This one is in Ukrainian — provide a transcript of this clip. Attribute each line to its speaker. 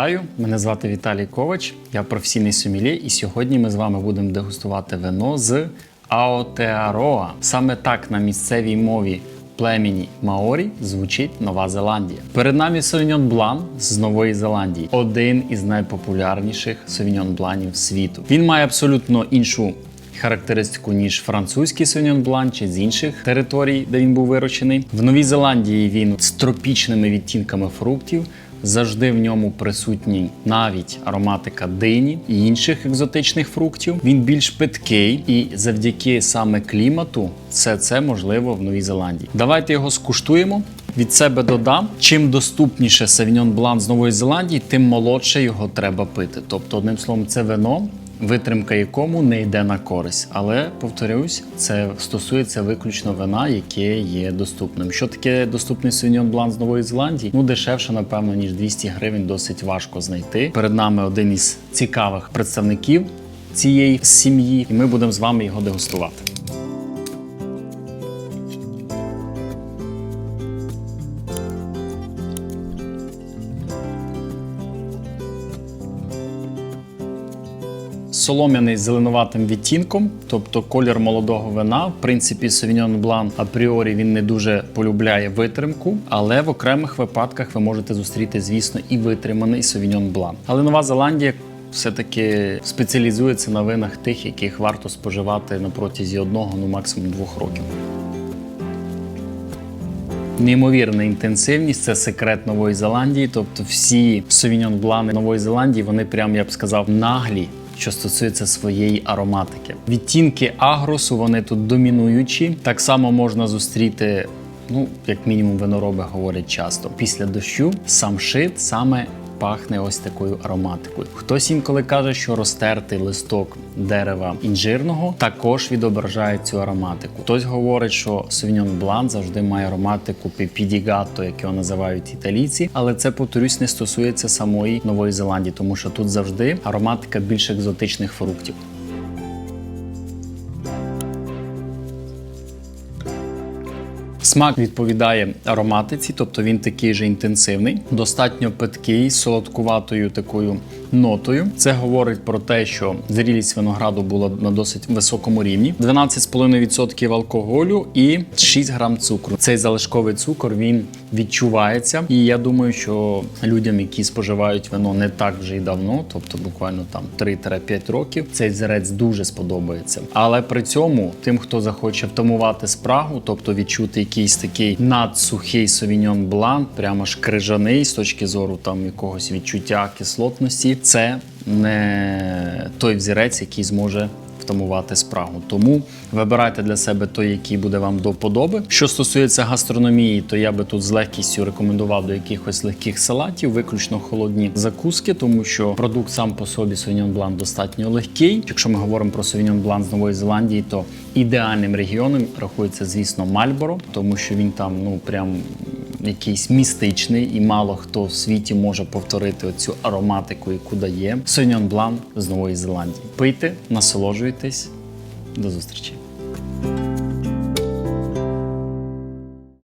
Speaker 1: Вітаю! Мене звати Віталій Ковач, я професійний сомельє, і сьогодні ми з вами будемо дегустувати вино з Аотеароа. Саме так на місцевій мові племені Маорі звучить Нова Зеландія. Перед нами Совіньон Блан з Нової Зеландії, один із найпопулярніших Совіньон Бланів світу. Він має абсолютно іншу характеристику, ніж французький Sauvignon Blanc чи з інших територій, де він був вирощений. В Новій Зеландії він з тропічними відтінками фруктів. Завжди в ньому присутній навіть ароматика дині і інших екзотичних фруктів. Він більш питкий, і завдяки саме клімату все це можливо в Новій Зеландії. Давайте його скуштуємо. Від себе додам, чим доступніше Савіньон Блан з Нової Зеландії, тим молодше його треба пити. Тобто, одним словом, це вино, витримка якому не йде на користь. Але повторюсь, це стосується виключно вина, яке є доступним. Що таке доступний Sauvignon Blanc з Нової Зеландії? Ну дешевше, напевно, ніж 200 гривень, досить важко знайти. Перед нами один із цікавих представників цієї сім'ї, і ми будемо з вами його дегустувати. Солом'яний з зеленуватим відтінком, тобто колір молодого вина. В принципі, Sauvignon Blanc апріорі він не дуже полюбляє витримку, але в окремих випадках ви можете зустріти, звісно, і витриманий Sauvignon Blanc. Але Нова Зеландія все-таки спеціалізується на винах тих, яких варто споживати на протязі одного, ну максимум двох років. Неймовірна інтенсивність це секрет Нової Зеландії. Тобто всі Sauvignon Blanc Нової Зеландії, вони прям, я б сказав, наглі. Що стосується своєї ароматики, відтінки агросу вони тут домінуючі. Так само можна зустріти, ну як мінімум, винороби говорять часто. Після дощу сам шит саме пахне ось такою ароматикою. Хтось інколи каже, що розтертий листок дерева інжирного також відображає цю ароматику. Хтось говорить, що Sauvignon Blanc завжди має ароматику піпідігато, як його називають італійці, але це, повторюсь, не стосується самої Нової Зеландії, тому що тут завжди ароматика більш екзотичних фруктів. Смак відповідає ароматиці, тобто він такий же інтенсивний, достатньо питкий, солодкуватою такою нотою. Це говорить про те, що зрілість винограду була на досить високому рівні. 12,5% алкоголю і 6 грам цукру. Цей залишковий цукор він відчувається. І я думаю, що людям, які споживають вино не так вже й давно, тобто буквально там 3-5 років, цей зірець дуже сподобається. Але при цьому тим, хто захоче втамувати спрагу, тобто відчути якийсь такий надсухий совіньон блан, прямо ж крижаний з точки зору там якогось відчуття кислотності, це не той взірець, який зможе втамувати спрагу. Тому вибирайте для себе той, який буде вам до вподоби. Що стосується гастрономії, то я би тут з легкістю рекомендував до якихось легких салатів, виключно холодні закуски, тому що продукт сам по собі Sauvignon Blanc достатньо легкий. Якщо ми говоримо про Sauvignon Blanc з Нової Зеландії, то ідеальним регіоном рахується, звісно, Мальборо, тому що він там ну прям якийсь містичний, і мало хто в світі може повторити оцю ароматику, яку дає Sauvignon Блан з Нової Зеландії. Пийте, насолоджуйтесь. До зустрічі.